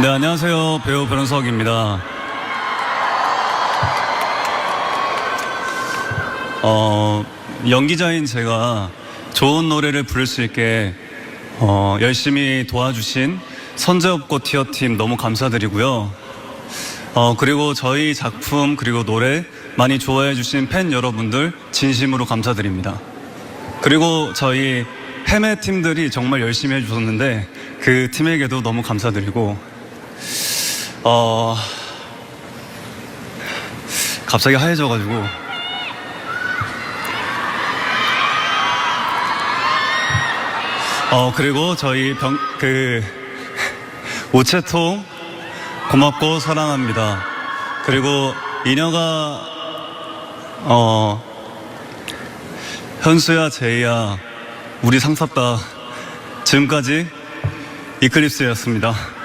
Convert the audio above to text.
네, 안녕하세요. 배우 변석입니다. 어, 연기자인 제가 좋은 노래를 부를 수 있게 어, 열심히 도와주신 선제업고 티어팀 너무 감사드리고요. 어, 그리고 저희 작품 그리고 노래 많이 좋아해 주신 팬 여러분들 진심으로 감사드립니다. 그리고 저희 해매 팀들이 정말 열심히 해주셨는데 그 팀에게도 너무 감사드리고 어 갑자기 하얘져가지고 어 그리고 저희 병그 우체통 고맙고 사랑합니다. 그리고 이녀가 어 현수야 제이야 우리 상사다 지금까지 이클립스였습니다.